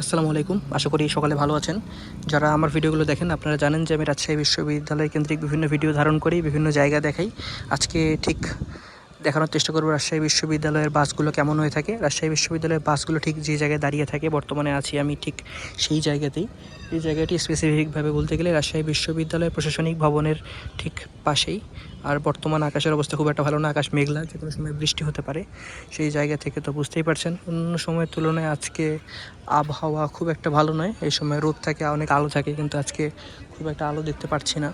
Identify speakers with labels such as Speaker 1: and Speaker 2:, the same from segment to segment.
Speaker 1: আসসালামু আলাইকুম। আশা করি সকালে ভালো আছেন। যারা আমার ভিডিওগুলো দেখেন, আপনারা জানেন যে আমি রাজশাহী বিশ্ববিদ্যালয় কেন্দ্রিক বিভিন্ন ভিডিও ধারণ করি, বিভিন্ন জায়গা দেখাই। আজকে ঠিক দেখানোর চেষ্টা করব রাজশাহী বিশ্ববিদ্যালয়ের বাসগুলো কেমন হয়ে থাকে। রাজশাহী বিশ্ববিদ্যালয়ের বাসগুলো ঠিক যে জায়গায় দাঁড়িয়ে থাকে, বর্তমানে আছি আমি ঠিক সেই জায়গাতেই। এই জায়গাটি স্পেসিফিকভাবে বলতে গেলে রাজশাহী বিশ্ববিদ্যালয়ের প্রশাসনিক ভবনের ঠিক পাশেই। আর বর্তমান আকাশের অবস্থা খুব একটা ভালো না, আকাশ মেঘলা, যে কোনো সময় বৃষ্টি হতে পারে, সেই জায়গা থেকে তো বুঝতেই পারছেন। অন্য সময়ের তুলনায় আজকে আবহাওয়া খুব একটা ভালো নয়, এই সময় রোদ থাকে, অনেক আলো থাকে, কিন্তু আজকে খুব একটা আলো দেখতে পাচ্ছি না।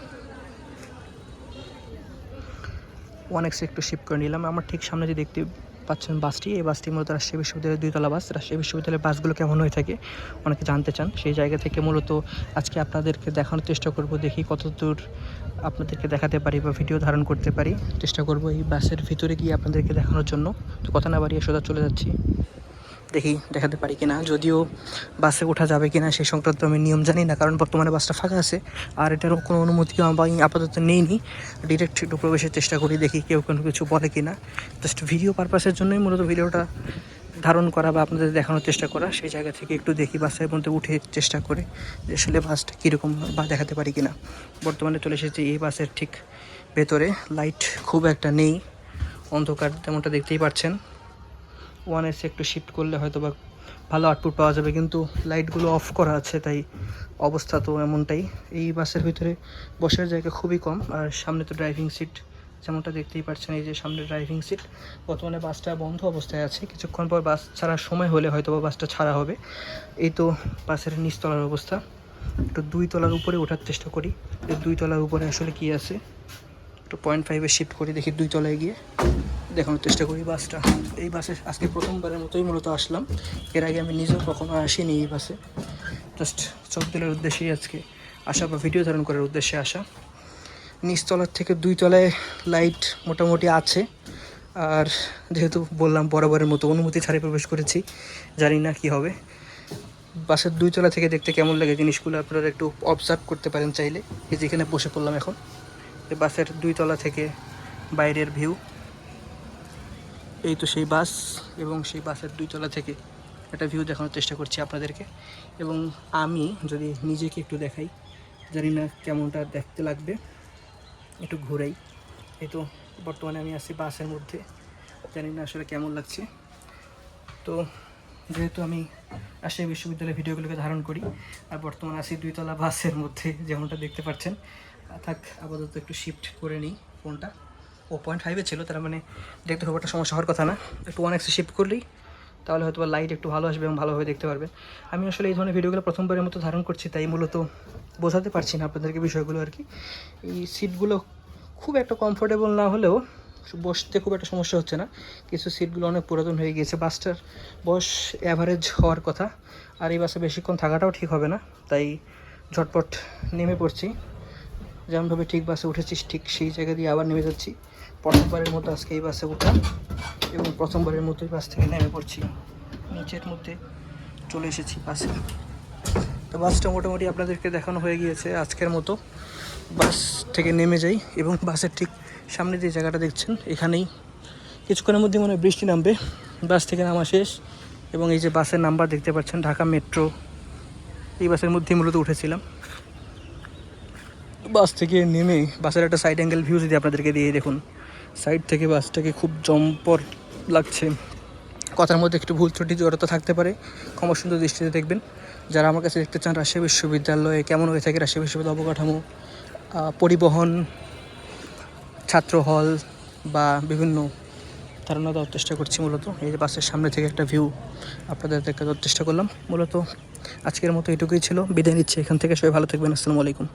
Speaker 1: ওয়ান এক্সে একটু শিফট করে নিলাম। আমার ঠিক সামনে যে দেখতে পাচ্ছেন বাসটি, এই বাসটি মূলত রাজশাহী বিশ্ববিদ্যালয়ের দুইতলা বাস। রাজশাহী বিশ্ববিদ্যালয়ের বাসগুলো কেমন হয়ে থাকে অনেকে জানতে চান। সেই জায়গা থেকে মূলত আজকে আপনাদেরকে দেখানোর চেষ্টা করব, দেখি কত দূর আপনাদেরকে দেখাতে পারি বা ভিডিও ধারণ করতে পারি। চেষ্টা করব এই বাসের ভিতরে গিয়ে আপনাদেরকে দেখানোর জন্য। তো কথা না বাড়িয়ে সোজা চলে যাচ্ছি। দেখি দেখাতে পারি কিনা। যদিও বাসে ওঠা যাবে কিনা সেই সংক্রান্ত আমি নিয়ম জানি না, কারণ বর্তমানে বাসটা ফাঁকা আছে। আর এটারও কোনো অনুমতিও আমি আপাতত নেইনি। ডিরেক্ট একটু প্রবেশের চেষ্টা করি, দেখি কেউ কোনো কিছু বলে কিনা। জাস্ট ভিডিও পারপাসের জন্যই মূলত ভিডিওটা ধারণ করা বা আপনাদের দেখানোর চেষ্টা করা। সেই জায়গা থেকে একটু দেখি বাসের মধ্যে উঠে চেষ্টা করে, যে আসলে বাসটা কীরকম বা দেখাতে পারি কিনা। বর্তমানে চলে এসেছি এই বাসের ঠিক ভেতরে। লাইট খুব একটা নেই। অন্ধকার তেমনটা দেখতেই পাচ্ছেন। ওয়ান এসে একটু শিফট করলে হয়তো বা ভালো আউটপুট পাওয়া যাবে, কিন্তু লাইটগুলো অফ করা আছে, তাই অবস্থা তো এমনটাই। এই বাসের ভিতরে বসার জায়গা খুবই কম, আর সামনে তো ড্রাইভিং সিট যেমনটা দেখতেই পাচ্ছেন, এই যে সামনে ড্রাইভিং সিট বর্তমানে বাসটা বন্ধ অবস্থায় আছে, কিছুক্ষণ পর বাস ছাড়ার সময় হলে হয়তো বা বাসটা ছাড়া হবে। এই তো বাসের নিচতলার অবস্থা। একটু দুই তলার উপরে ওঠার চেষ্টা করি দুই তলার উপরে আসলে কি আছে। একটু পয়েন্ট ফাইভে শিফট করি, দেখি দুই তলায় গিয়ে। দেখানোর চেষ্টা করি বাসটা। এই বাসে আজকে প্রথমবারের মতোই মূলত আসলাম। এর আগে আমি নিজেও কখনো আসিনি এই বাসে। জাস্ট চোখ দিলের উদ্দেশ্যেই আজকে আসা বা ভিডিও ধারণ করার উদ্দেশ্যে আসা। নিচতলার থেকে দুই তলায় লাইট মোটামুটি আছে। আর যেহেতু বললাম, বরাবরের মতো অনুমতি ছাড়ে প্রবেশ করেছি, জানি না কি হবে। বাসের দুই তলা থেকে দেখতে কেমন লাগে জিনিসগুলো আপনারা একটু অবজার্ভ করতে পারেন চাইলে। এই যেখানে বসে পড়লাম এখন। বাসের দুই তলা থেকে বাইরের ভিউ এই তো সেই বাস এবং সেই বাসের দুই তলা থেকে একটা ভিউ দেখানোর চেষ্টা করছি আপনাদেরকে। এবং আমি যদি নিজেকে একটু দেখাই, জানি না কেমনটা দেখতে লাগবে। একটু ঘুরাই। এই তো বর্তমানে আমি আছি বাসের মধ্যে। জানি না আসলে কেমন লাগছে। তো যেহেতু আমি রাজশাহী বিশ্ববিদ্যালয়ের ভিডিওগুলোকে ধারণ করি, আর বর্তমানে আছি দুইতলা বাসের মধ্যে, যেমনটা দেখতে পাচ্ছেন। থাক, আপাতত একটু শিফট করে নিই ফোনটা ও পয়েন্ট ফাইভে ছিল, তার মানে দেখতে খুব একটা সমস্যা হওয়ার কথা না। একটু ওয়ান এক্সে শিফট করলেই তাহলে হয়তো লাইট একটু ভালো আসবে এবং ভালোভাবে দেখতে পারবে। আমি আসলে এই ধরনের ভিডিওগুলো প্রথমবারের মতো ধারণ করছি, তাই মূলত বোঝাতে পারছি না আপনাদেরকে বিষয়গুলো আর কি। এই সিটগুলো খুব একটা কমফোর্টেবল না হলেও বসতে খুব একটা সমস্যা হচ্ছে না। কিছু সিটগুলো অনেক পুরাতন হয়ে গিয়েছে, বাসটার বয়স অ্যাভারেজ হওয়ার কথা। আর এই বাসে বেশিক্ষণ থাকাটাও ঠিক হবে না, তাই ঝটপট নেমে পড়ছি। যেমনভাবে ঠিক বাসে উঠেছিস, ঠিক সেই জায়গা দিয়ে আবার নেমে যাচ্ছি। প্রথমবারের মতো আজকে এই বাসে উঠা এবং প্রথমবারের মতোই বাস থেকে নেমে পড়ছি। নিচের মধ্যে চলে এসেছি বাসে। তো বাসটা মোটামুটি আপনাদেরকে দেখানো হয়ে গিয়েছে আজকের মতো। বাস থেকে নেমে যাই এবং বাসের ঠিক সামনে যে জায়গাটা দেখছেন, এখানেই কিছুক্ষণের মধ্যে মনে বৃষ্টি নামবে। বাস থেকে নামা শেষ এবং এই যে বাসের নাম্বার দেখতে পাচ্ছেন, ঢাকা মেট্রো। এই বাসের মধ্যেই মূলত উঠেছিলাম। বাস থেকে নেমে বাসের একটা সাইড অ্যাঙ্গেল ভিউ যদি আপনাদেরকে দিয়ে দেখুন। সাইড থেকে বাসটাকে খুব জম্পর লাগছে। কথার মধ্যে একটু ভুল ত্রুটি, জড়তা থাকতে পারে। ক্ষমা সুন্দর দৃষ্টিতে দেখবেন। যারা আমার কাছে দেখতে চান, রাজশাহী বিশ্ববিদ্যালয়ে কেমন হয়ে থাকে রাজশাহী বিশ্ববিদ্যালয় অবকাঠামো পরিবহন, ছাত্র হল বা বিভিন্ন ধারণা দেওয়ার চেষ্টা করছি মূলত। এই যে বাসের সামনে থেকে একটা ভিউ আপনাদের দেখানোর চেষ্টা করলাম। মূলত আজকের মতো এটুকুই ছিল। বিদায় নিচ্ছি এখান থেকে। সবাই ভালো থাকবেন। আসসালামু আলাইকুম।